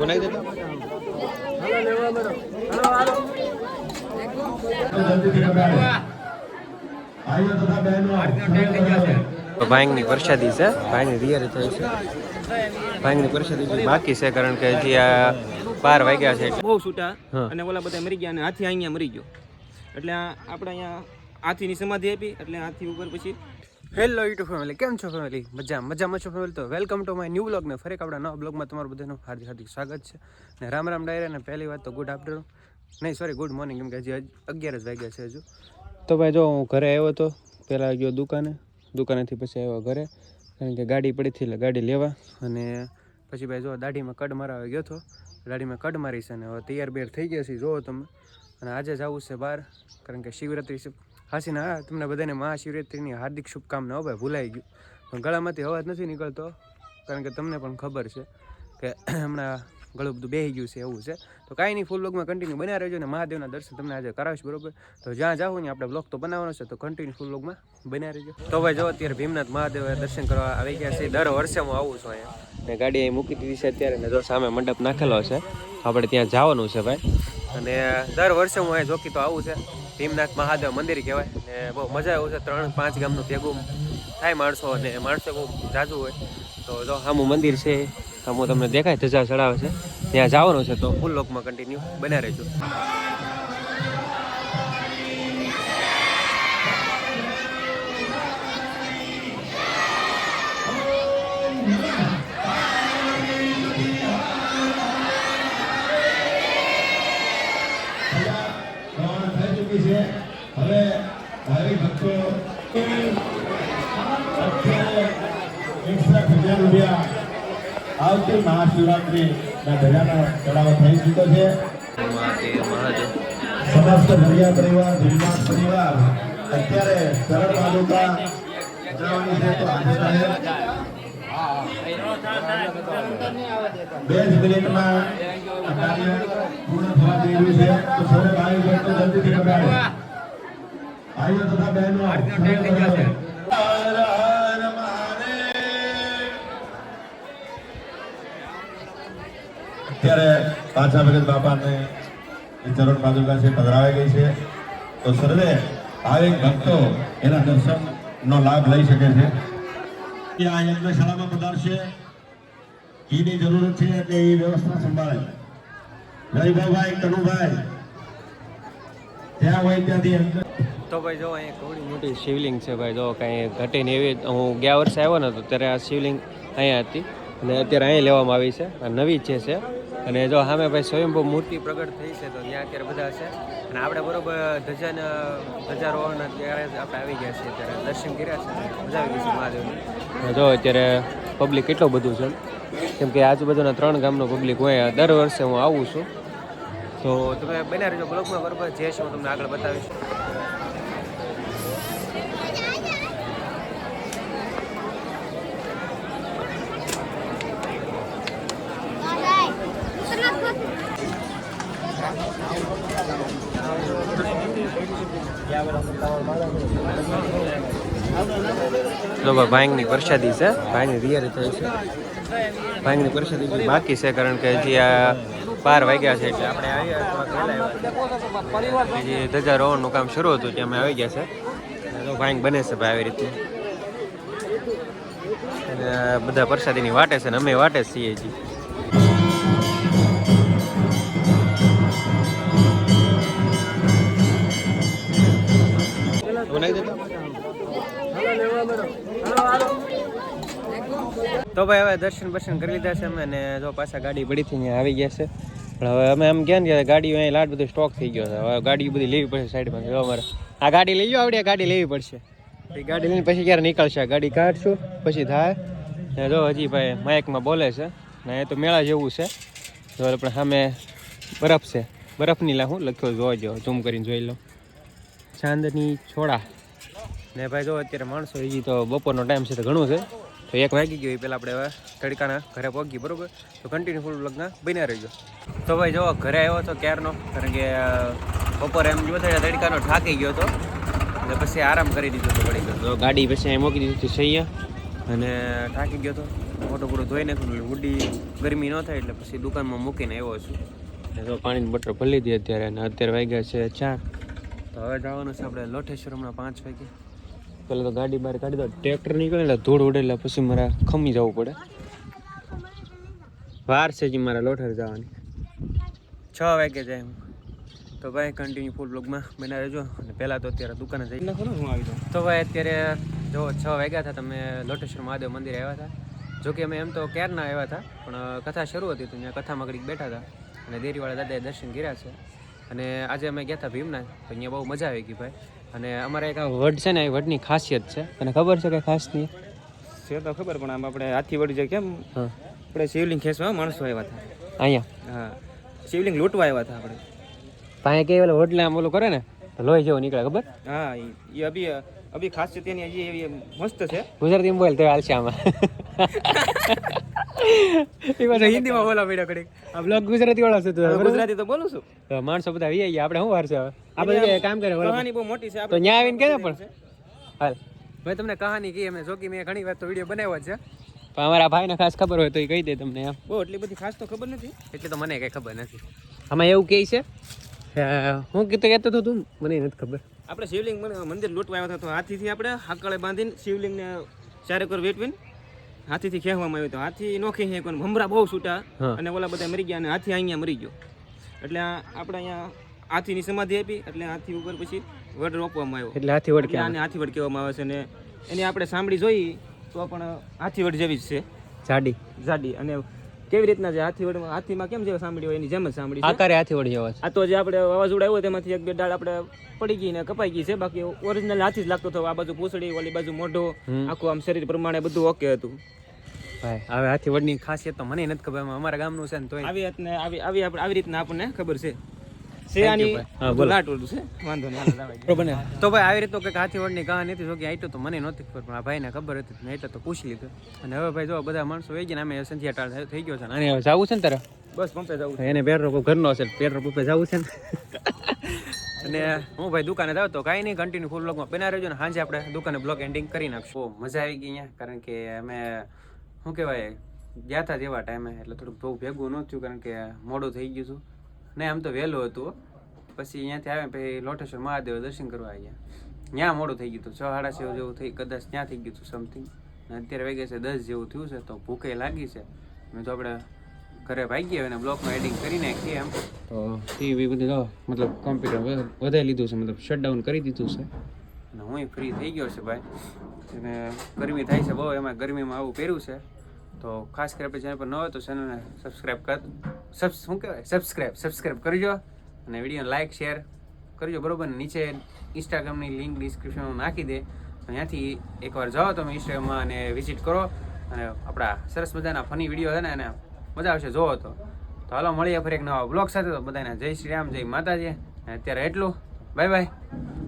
બનાવી દેતા બહેનો ભાંગની પ્રસાદી છે. ભાંગની તૈયારી થઈ છે. ભાંગની પ્રસાદી હજી બાકી છે કારણ કે હજી આ બાર વાગ્યા છે બહુ છૂટા અને ઓલા બધા મરી ગયા અને હાથી અહીંયા મરી ગયો. એટલે આપણે અહીંયા હાથીની સમાધિ આપી એટલે હાથી ઉપર પછી હેલો યુટ્યુબ ફેમિલી કેમ છો ફેમિલી મજા મજામાં છો ફેમિલી તો welcome to my new blog ને ફરી આપણા નવા બ્લોગમાં તમારું બધાનું હાર્દિક હાર્દિક સ્વાગત છે. ને રામ રામ ડાયરા ને પહેલી વાત તો ગુડ આફ્ટરનૂન નહીં સોરી ગુડ મોર્નિંગ કેમ કે હજી અગિયાર જ વાગ્યા છે હજુ. તો ભાઈ જો હું ઘરે આવ્યો હતો પહેલાં ગયો દુકાને, દુકાનેથી પછી આવ્યો ઘરે. કારણ કે ગાડી પડી હતી એટલે ગાડી લેવા. અને પછી ભાઈ જો દાઢીમાં કડ મારવા ગયો હતો દાઢીમાં કડ મારી છે ને હવે તૈયાર બેર થઈ ગયા છે જોવો તમે. અને આજે જવું છે બહાર, કારણ કે શિવરાત્રિ હાસીના હા, તમને બધાને મહાશિવરાત્રિની હાર્દિક શુભકામના ભાઈ, ભૂલાઈ ગયું. પણ ગળામાંથી અવાજ નથી નીકળતો, કારણ કે તમને પણ ખબર છે કે હમણાં ગળું બધું બેહી ગયું છે એવું છે. તો કાંઈ નહીં ફૂલ બ્લોગમાં કન્ટિન્યુ બન્યા રહેજો ને મહાદેવના દર્શન તમને આજે કરાવીશ, બરોબર? તો જ્યાં જાઓ ને આપણે બ્લોગ તો બનાવવાનો છે, તો કન્ટિન્યુ ફૂલ બ્લોગમાં બન્યા રહેજો. તો ભાઈ, જો અત્યારે ભીમનાથ મહાદેવ દર્શન કરવા આવી ગયા છે. દર વર્ષે હું આવું છું અહીંયા. ને ગાડી અહીં મૂકી દીધી છે અત્યારે, ને જો સામે મંડપ નાખેલો છે. આપણે ત્યાં જવાનું છે ભાઈ. અને દર વર્ષે હું અહીંયા જોકી તો આવું છે. ભીમનાથ મહાદેવ મંદિર કહેવાય. ને બહુ મજા આવે છે. ત્રણ, પાંચ ગામનું ભેગું થાય માણસો અને માણસો બહુ જાજુ હોય. તો જો સામું મંદિર છે સામું તમને દેખાય ધજા ચડાવે છે. ત્યાં જવાનું છે તો ફૂલ લોકમાં કન્ટિન્યુ બન્યા રહેજો. આવતી મહાશિવરાત્રિના ધજાનો ચડાવો થઈ ચૂક્યો છે. સમસ્ત ભરિયા પરિવાર ભીમનાથ પરિવાર અત્યારે સરળ તાલુકા બે જ મિનિટમાં અત્યારે પાછા ભગત બાપાને ચરણ પાદુકા છે, પધરાવાઈ ગઈ છે. તો સર્વે ભાવિક ભક્તો એના દર્શનનો લાભ લઈ શકે છે. કે આ યજ્ઞશાળામાં પધારશે. એની જરૂરત છે એટલે એ વ્યવસ્થા સંભાળે. વૈભવભાઈ, કનુભાઈ જ્યાં હોય ત્યાંથી તો ભાઈ જો અહીંયા ઘણી મોટી શિવલિંગ છે ભાઈ, જો કાંઈ ઘટે ને એવી હું ગયા વર્ષે આવ્યો ને તો ત્યારે આ શિવલિંગ અહીંયા હતી. અને અત્યારે અહીં લેવામાં આવી છે. આ નવી જે છે અને જો સામે ભાઈ સ્વયંભૂ મૂર્તિ પ્રગટ થઈ છે, તો ત્યાં અત્યારે બધા છે. અને આપણે બરોબર ધજાના ધજારોહણ અત્યારે આપણે આવી ગયા છીએ અત્યારે. દર્શન કર્યા છે. મજા આવી ગઈ છે મહાદેવની. જો અત્યારે પબ્લિક કેટલું બધું છે. કેમ કે આજુબાજુના ત્રણ ગામનું પબ્લિક હોય, દર વર્ષે હું આવું છું. તો તમે બન્યા રહેજો બ્લોગમાં બરોબર? જે છે હું તમને આગળ બતાવીશ. જો ભાંગની પ્રસાદી છે. ભાંગની તૈયારી થઈ છે. ભાંગની પ્રસાદી બાકી છે, કારણ કે હજી આ બાર વાગ્યા છે એટલે આપણે આવ્યા હજી ધજા રોવાનું કામ શરૂ હતું ત્યાં અમે આવી ગયા છે. ભાઈ બને છે ભાઈ આવી રીતે બધા પ્રસાદીની વાટે છે ને અમે વાટે છીએ હજી. તો. ભાઈ હવે દર્શન બર્શન કરી લીધા છે અમે અને જો પાછા ગાડી પડી અહીંયા આવી ગયા છે. પણ હવે અમે એમ ગયા ને ગાડી અહીં લાટ બધું સ્ટોક થઈ ગયો છે. હવે ગાડી બધી લેવી પડશે સાઈડમાં જો અમારે આ ગાડી લઈ જાઓ આવડે ગાડી લેવી પડશે. ગાડી લઈને પછી ક્યારે નીકળશે? ગાડી કાઢશું, પછી થાય. ને જો હજી ભાઈ માઇકમાં બોલે છે. ને એ તો મેળા જેવું છે. જો પણ સામે બરફ છે. બરફની હું લખ્યો જોજો ઝૂમ કરીને જોઈ લો. ચાંદની છોડા. ને ભાઈ જો અત્યારે માણસો, હજી તો બપોરનો ટાઈમ છે તો ઘણું છે. તો એક વાગી ગયો એ પહેલાં આપણે હવે તડકાના ઘરે પહોંચી બરોબર? તો કન્ટિન્યુ ફૂલ લગ્ન બન્યા રહીજો. તો ભાઈ જો ઘરે આવ્યો હતો ક્યારનો? કારણ કે બપોરે એમ જોતા તડકાનો થાકી ગયો હતો એટલે પછી આરામ કરી દીધો હતો ઘડી તો ગાડી પછી અહીં મૂકી દીધી હતી સૈયા. અને થાકી ગયો હતો મોટો પૂરો ધોઈ નાખ્યું ઉડી ગરમી ન થાય એટલે પછી દુકાનમાં મૂકીને આવ્યો છું. તો પાણીની બોટલ ભરી લીધી અત્યારે. અને અત્યારે વાગ્યા છે ચાર. તો હવે જવાનું છે આપણે લોઠેશ્વર હમણાં પાંચ વાગે. પહેલાં તો ગાડી બહાર કાઢી દો ટ્રેક્ટર નીકળે એટલે ધૂળ ઉડે એટલે પછી મારે ખમી જવું પડે. વાર છે જે મારા લોઠર જવાની. છ વાગે જાય હું. તો ભાઈ કન્ટિન્યુ ફૂલ બ્લોગમાં બના રહેજો. અને પહેલાં તો અત્યારે દુકાને જઈ નાખો હું આવી જાઉં. તો ભાઈ અત્યારે જો છ વાગ્યા હતા તમે લોટેશ્વર મહાદેવ મંદિરે આવ્યા હતા. જોકે અમે એમ તો ક્યારના આવ્યા હતા પણ કથા શરૂ હતી તો ત્યાં કથામાં ઘડીક બેઠા હતા. અને દેરીવાળા દાદાએ દર્શન કર્યા છે. અને આજે અમે ગયા હતા ભીમના તો અહીંયા બહુ મજા આવી ગઈ ભાઈ. અને અમારે એક આ વડ છે ને એ વડની ખાસિયત છે. તને ખબર છે કે ખાસ નહીં છે તો ખબર પણ આમ આપણે હાથી વડી જાય કેમ આપણે શિવલિંગ ખેંચવા માણસો આવ્યા હતા અહીંયા? હા. શિવલિંગ લૂંટવા આવ્યા હતા આપણે. પાસે કે ઓલો વડલે આમ ઓલું કરે ને તો લોહી જેવો નીકળે ખબર? હા એ- એ અભી અભી ખાસિયત એની હજી એવી મસ્ત છે. ગુજરાતીમાં બોલ તો હાલશે આમાં. એ પાછો હિન્દીમાં બોલા પડ્યા આ બ્લોગ ગુજરાતી વાળો છે તું ગુજરાતી તો બોલું છું. તો માણસો બધા આવી ગયા આપણે શું વાર છે હવે? આ કામ કરે કહાની બહુ મોટી છે તો ન્યા આવીને કેને પણ. હાલ. મેં તમને કહાની કહી અમે જોકી મેં ઘણી વાર તો વીડિયો બનાવ્યો છે. પણ અમારા ભાઈને ખાસ ખબર હોય તો એ કહી દે તમને એમ. બહુ એટલી બધી ખાસ તો ખબર નથી. એટલે તો મને કઈ ખબર નથી. આમાં એવું કહે છે? હું કીધું કહેતો હતો તું મને નથી ખબર. આપણે શિવલિંગ મન- મંદિર લૂંટવા આવ્યા હતા તો હાથીથી આપણે હાકળે બાંધીને શિવલિંગને ચારેકોર વેટવીને હાથીથી ખેંચવામાં આવ્યું હતું. હાથી નોખી છે પણ ભમરા બહુ છૂટા. અને ઓલા બધા મરી ગયા અને હાથી અહીંયા મરી ગયો. એટલે આપણે અહીંયા હાથીની સમાધિ આપી એટલે હાથી ઉપર પછી વડ રોપવામાં આવ્યો. એટલે હાથી વડ આને હાથી વડ કહેવામાં આવે છે. અને એની આપણે સાંભળી જોઈ તો પણ હાથી વડ જેવી જ છે. જાડી. જાડી. અને કેવી રીતના છે? હાથી વડમાં હાથીમાં કેમ જેવા સાંભળી હોય? એની જેમ જ સાંભળી આકારે હાથી વડ જેવા આ તો જે આપણે વાવાઝોડા આવ્યો તેમાંથી એક બે ડાળ આપણે પડી ગઈ ને કપાઈ ગઈ છે. બાકી ઓરિજિનલ હાથી જ લાગતો હતો. આ બાજુ પૂછડી ઓલી બાજુ મોઢો આખું આમ શરીર પ્રમાણે બધું ઓકે હતું. ભાઈ. હવે હાથી વડની ખાસિયત તો મને નથી ખબર અમારા ગામનું છે ને તો આવી રીતને આવી આવી આપણે- આવી રીતના આપણને ખબર છે. તો ભાઈ આવી કંઈક કહાની હતી જો કે તો મને નહોતી ખબર પણ આ ભાઈને ખબર હતી મેં એટલે તો પૂછી લીધું. અને હવે ભાઈ જો બધા માણસો વહી ગયા ને અમે સંધ્યા થઈ ગયો છે અને હવે જવું છે ને તારે? બસ પંપે જવું છે. એને પેટ્રોલ ઘરનો છે પેટ્રોલ પંપે જવું છે ને. અને હું ભાઈ દુકાને જાવ તો કાંઈ નહીં કન્ટિન્યુ ફૂલ બ્લોગમાં બના રહેજો ને સાંજે આપણે દુકાને બ્લોગ એન્ડિંગ કરી નાખશું. મજા આવી ગઈ અહીંયા કારણ કે અમે શું કહેવાય, ગયા હતા જેવા ટાઈમે એટલે થોડુંક બહુ ભેગું ન થયું કારણ કે મોડું થઈ ગયું હતું. ને આમ તો વહેલું હતું, પછી અહીંયાથી આવે પછી લોટેશ્વર મહાદેવ દર્શન કરવા આવ્યા. ત્યાં મોડું થઈ ગયું હતું, છ સાડા છ જેવું થઈ, કદાચ ત્યાં થઈ ગયું હતું સમથિંગ અત્યારે વાગ્યા છે દસ જેવું થયું છે, તો ભૂખે લાગી છે. મેં તો આપણે ઘરે ભાગીએ અને બ્લોકમાં એડિંગ કરી નાખીએ એમ. તો ટીવી બધું મતલબ કોમ્પ્યુટર વધારી લીધું છે, મતલબ શટડાઉન કરી દીધું છે. અને હું ફ્રી થઈ ગયો છે ભાઈ. અને ગરમી થાય છે, બહુ એમાં ગરમીમાં આવું પહેર્યું છે. તો ખાસ કરી આપણે ચેનલ પર ન હોય તો ચેનલને સબસ્ક્રાઈબ કર સબ શું કહેવાય? સબસ્ક્રાઈબ સબસ્ક્રાઈબ કરજો અને વીડિયો લાઇક શેર કરજો, બરોબર? નીચે ઇન્સ્ટાગ્રામની લિંક ડિસ્ક્રિપ્શનમાં નાખી દે. તો ત્યાંથી એકવાર જાઓ તમે ઇન્સ્ટાગ્રામમાં અને વિઝિટ કરો. અને આપણા સરસ મજાના ફની વીડિયો છે ને, એને મજા આવશે, જોવો તો. તો હાલો, મળીએ ફરી એક નવા બ્લોગ સાથે. તો બધાને જય શ્રી રામ, જય માતાજી. અત્યારે એટલું. Bye bye